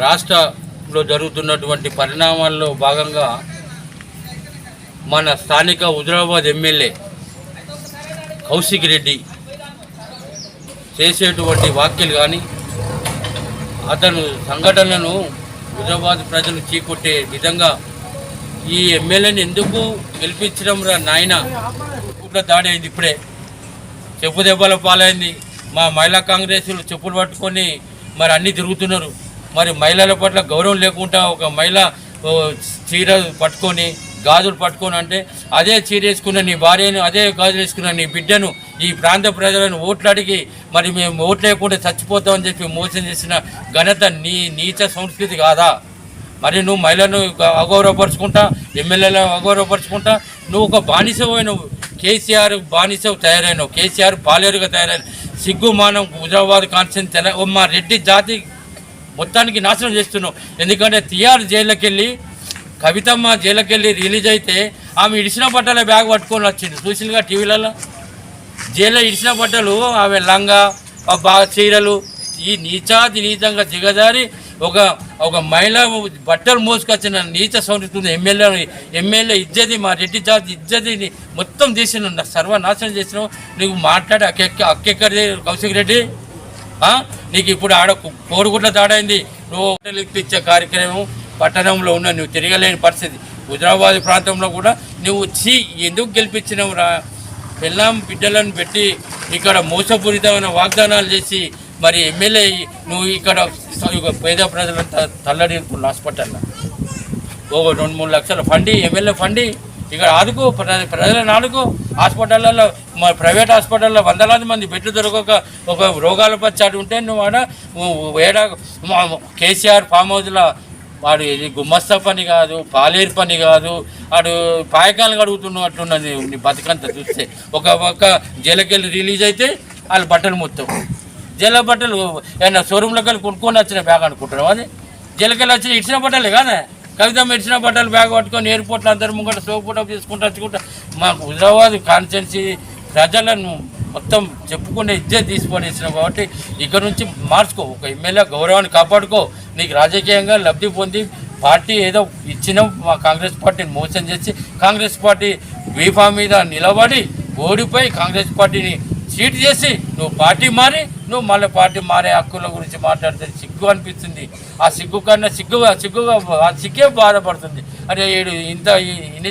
రాష్ట్రంలో జరుగుతున్నటువంటి పరిణామాల్లో భాగంగా మన స్థానిక హుజరాబాద్ ఎమ్మెల్యే కౌశిక్ రెడ్డి చేసేటువంటి వ్యాఖ్యలు కానీ అతను సంఘటనలను హుజరాబాద్ ప్రజలు చీకొట్టే విధంగా ఈ ఎమ్మెల్యేని ఎందుకు గెలిపించడం రా నాయన? కూడా దాడి అయింది ఇప్పుడే. చెప్పు దెబ్బల పాలైంది. మా మహిళా కాంగ్రెస్లు చెప్పులు పట్టుకొని మరి అన్నీ తిరుగుతున్నారు. మరి మహిళల పట్ల గౌరవం లేకుండా ఒక మహిళ చీర పట్టుకొని గాజులు పట్టుకొని అంటే అదే చీర వేసుకున్న నీ భార్యను అదే గాజులు వేసుకున్న నీ బిడ్డను ఈ ప్రాంత ప్రజలను ఓట్లు అడిగి మరి మేము ఓట్లు లేకుండా చచ్చిపోతామని చెప్పి మోసం చేసిన ఘనత నీ నీచ సంస్కృతి కాదా? మరి నువ్వు మహిళను అగౌరవపరుచుకుంటా ఎమ్మెల్యేలను అగౌరవపరుచుకుంటా నువ్వు ఒక బానిసమైనవు కేసీఆర్ బానిస తయారైనవు. కేసీఆర్ పాలేరుగా తయారైన సిగ్గుమానం హుజరాబాద్ కాన్స్టెన్స్ తెల మా రెడ్డి జాతి మొత్తానికి నాశనం చేస్తున్నావు. ఎందుకంటే తిహార్ జైల్లోకి వెళ్ళి కవితమ్మ జైలుకి వెళ్ళి రిలీజ్ అయితే ఆమె ఇడిసిన బట్టల బ్యాగ్ పట్టుకొని వచ్చింది. చూసిందిగా టీవీలలో? జైల్లో ఇడిచిన బట్టలు ఆమె లంగా ఆ బాగా చీరలు ఈ నీచాది నీచంగా దిగజారి ఒక ఒక మహిళ బట్టలు మోసుకొచ్చిన నీచ సంస్కృతి ఎమ్మెల్యే ఎమ్మెల్యే ఇజ్జతి మా రెడ్డి జాతి ఇజ్జతిని మొత్తం తీసిన సర్వనాశనం చేసినావు. నువ్వు మాట్లాడి అక్కెక్క అక్కెక్కడి కౌశిక్ రెడ్డి నీకు ఇప్పుడు ఆడ కు- కోడిగుడ్ల దాడైంది నువ్వు ఇచ్చే కార్యక్రమం పట్టణంలో ఉన్న నువ్వు తిరగలేని పరిస్థితి. హుజరాబాద్ ప్రాంతంలో కూడా నువ్వు చీ ఎందుకు గెలిపించినావు రా? పిల్లం బిడ్డలను పెట్టి ఇక్కడ మోసపూరితమైన వాగ్దానాలు చేసి మరి ఎమ్మెల్యే నువ్వు ఇక్కడ పేద ప్రజలంతా తల్లడి హాస్పిటల్లో? ఒక రెండు మూడు లక్షల ఫండి ఎమ్మెల్యే ఫండి. ఇక్కడ ఆదుకో ప్ర- ప్రజలను ఆదుకో హాస్పిటల్లో ప్రైవేట్ హాస్పిటల్లో వందలాది మంది బెడ్లు దొరకక ఒక రోగాల పచ్చాడు ఉంటే నువ్వు ఆడ ఏడా కేసీఆర్ ఫామ్ హౌస్లో వాడు ఇది గుమ్మస్తా పని కాదు పాలేరు పని కాదు వాడు పాయకాలు కడుగుతున్నట్టున్నది నీ బతుకంతా చూస్తే. ఒక ఒక జైలుకెళ్ళి రిలీజ్ అయితే వాళ్ళు బట్టలు మొత్తం. జల బట్టలు ఏమన్నా షోరూంలోకి వెళ్ళి కొనుక్కొని వచ్చిన బ్యాగ్ అనుకుంటున్నాం అది? జైలుకెళ్ళి వచ్చిన ఇచ్చిన బట్టలే కానీ కవిత ఇచ్చిన బట్టలు బ్యాగ్ పట్టుకొని ఎయిర్పోర్ట్లో అందరి ముంగట సోపు పూట తీసుకుంటూ వచ్చుకుంటా మాకు హుజరాబాద్ కాన్స్టెన్సీ ప్రజలను మొత్తం చెప్పుకునే ఇజ్జత్ తీసుకొనిచ్చినావు కాబట్టి ఇక్కడ నుంచి మార్చుకో. ఒక ఎమ్మెల్యే గౌరవాన్ని కాపాడుకో. నీకు రాజకీయంగా లబ్ధి పొంది పార్టీ ఏదో ఇచ్చినాం మా కాంగ్రెస్ పార్టీని మోసం చేసి కాంగ్రెస్ పార్టీ వీఫా మీద నిలబడి ఓడిపోయి కాంగ్రెస్ పార్టీని సీట్ చేసి నువ్వు పార్టీ మారి నువ్వు మళ్ళీ పార్టీ మారే హక్కుల గురించి మాట్లాడితే సిగ్గు అనిపిస్తుంది. ఆ సిగ్గు కన్నా సిగ్గుగా సిగ్గుగా ఆ సిగ్గే బాధపడుతుంది. అరే ఈడు ఇంత ఇన్ని